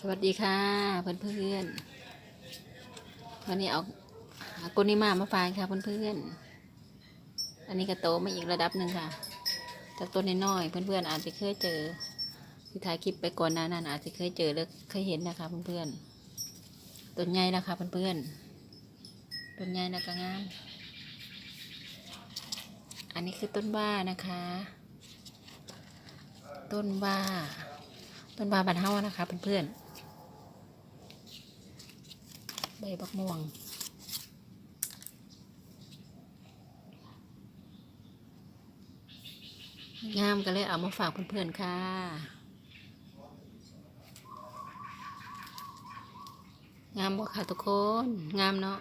สวัสดีค่ะเพื่อนเพื่อนๆวันนี้เอากุนิมามาฝากค่ะเพื่อนเพื่อนๆอันนี้ก็โตมาอีกระดับหนึ่งค่ะ จากต้นน้อยๆเพื่อนเพื่อนๆอาจจะเคยเจอที่ถ่ายคลิปไปก่อนหน้านั้นอาจจะเคยเจอหรือเคยเห็นนะคะเพื่อนเพื่อนๆต้นใหญ่แล้วค่ะเพื่อนเพื่อนๆต้นใหญ่แล้วก็งามอันนี้คือต้นว่านะคะ ต้นว่าต้นว่าบานเฮานะคะเพื่อนๆ ใบบักม่วงงามก็เลยเอามาฝากเพื่อนๆค่ะงามบ่ค่ะทุกคนงามเนาะ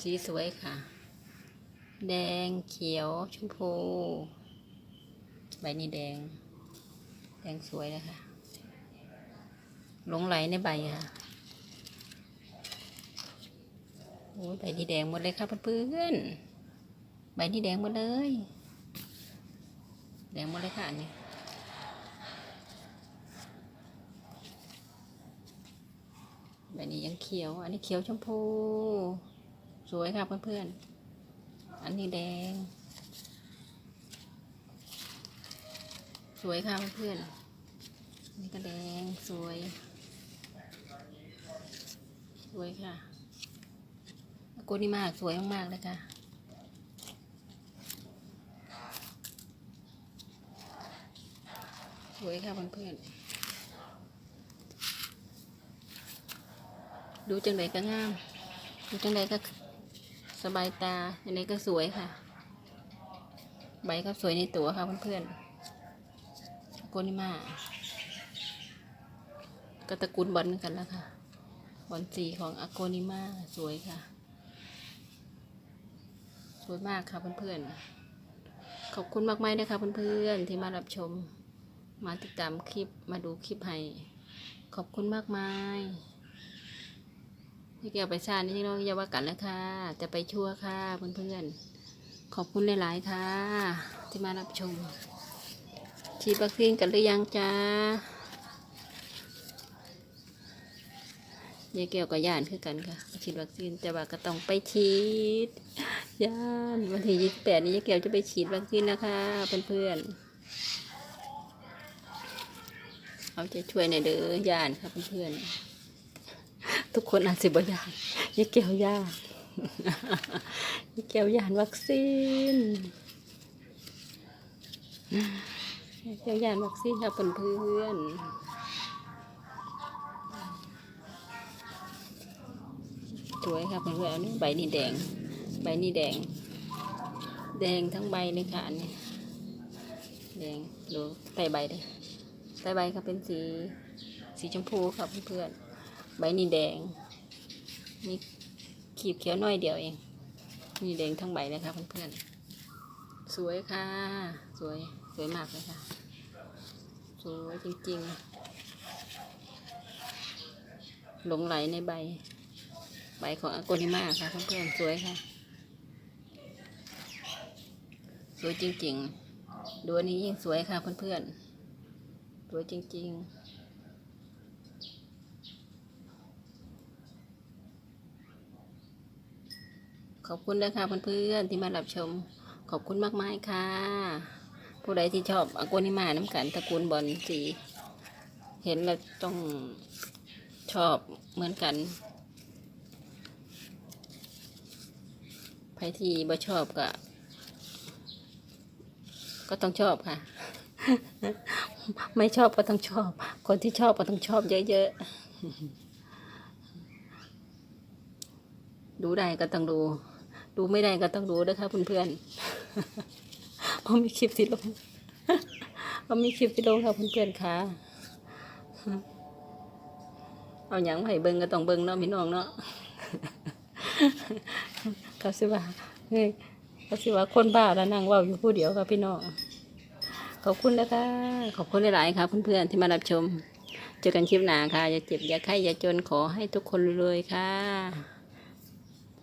สีสวยค่ะ แดงเขียวชมพู ใบนี้แดง แดงสวยเลยค่ะ หลงไหลในใบค่ะโอ้ยใบนี้แดงหมดเลยค่ะเพื่อนๆใบนี้แดงหมดเลย แดงหมดเลยค่ะอันนี้ใบนี้ยังเขียว อันนี้เขียวชมพู สวยค่ะเพื่อนๆ อันนี้แดง สวยค่ะเพื่อนๆอันนี่ก็แดงสวย สวยค่ะโกนิมากสวยมากๆเลยค่ะสวยค่ะเพื่อนๆดูจังไดก็งาม ดูจังไดก็สบายตาจังไดก็สวยค่ะ ใบก็สวยในตัวค่ะเพื่อนๆโกนิมาก็ตะกูลบอลกันแล้วค่ะ บอลสีของอโกนิมาสวยค่ะ สวยมากค่ะเพื่อนๆ ขอบคุณมากๆนะคะเพื่อนๆ ที่มารับชม มาติดตามคลิปมาดูคลิปให้ ขอบคุณมากมายที่เกี่ยวไปชาตินี่เราอย่าว่ากันนะคะจะไปชั่วค่ะเพื่อนๆ ขอบคุณหลายๆค่ะ ที่มารับชม ฉีดวัคซีนกันหรือยังจ้า ยายเกี่ยวกับย่านคือกันค่ะฉีดวัคซีนแต่ว่าก็ต้องไปฉีดย่านวันที่ยี่สิบแปดนี้ยายเกี่ยวจะไปฉีดวัคซีนนะคะเพื่อนๆเอาใจะช่วยในอยเด้อย่านค่ะเพื่อนๆทุกคนอาจสิบย่านยายเกี่ยวย่านยายเกี่ยวย่านวัคซีนยายเกี่ยวย่านวัคซีนค่ะเพื่อนๆ สวยค่ะเพื่อนๆอันนี้ใบนี่แดง ใบนี่แดง แดงทั้งใบเลยค่ะอันนี้แดงดูใต้ใบเลยใต้ใบก็เป็นสีสีชมพูค่ะเพื่อนๆใบนี่แดงมีขีบเขียวน้อยเดียวเองนี่แดงทั้งใบเลยค่ะเพื่อนๆสวยค่ะ สวยสวยมากเลยค่ะ สวยจริงๆหลงไหลในใบ ใบของอโกนิมาค่ะเพื่อนๆสวยค่ะ สวยจริงๆ ดูอันนี้ยิ่งสวยค่ะเพื่อนๆ สวยจริงๆขอบคุณนะคะเพื่อนๆที่มารับชม ขอบคุณมากมายค่ะ ผู้ใดที่ชอบอโกนิมาน้ำกันตระกูลบอลสี เห็นแล้วต้องชอบเหมือนกัน ใค รที่บ่ชอบก็ ก็ต้องชอบค่ะ ไม่ชอบก็ต้องชอบ คนที่ชอบก็ต้องชอบเยอะๆดูได้ก็ต้องดู ดูไม่ได้ก็ต้องดูนะคะเพื่อนๆเพราะมีคลิปที่ลงเพราะมีคลิปที่ลงค่ะเพื่อนๆค่ะเอาอย่างมาให้เบิ่งก็ต้องเบิ่งเนาะพี่น้องเนาะ เขาสิว่าเฮ้ยเขาสิว่าคนบ้าแล้วนั่งเว่าอยู่ผู้เดียวค่ะพี่น้องขอบคุณนะคะขอบคุณหลายๆค่ะเพื่อนๆที่มารับชม เจอกันคลิปหน้าค่ะ อย่าเจ็บอย่าไข้อย่าจนขอให้ทุกคนรวยๆค่ะ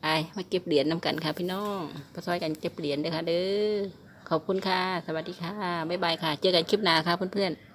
ไปมาเก็บเหรียญนำกันค่ะ พี่น้องมาซอยกันเก็บเหรียญเด้อค่ะเด้อขอบคุณค่ะ สวัสดีค่ะบ๊ายบายค่ะ เจอกันคลิปหน้าค่ะเพื่อนๆ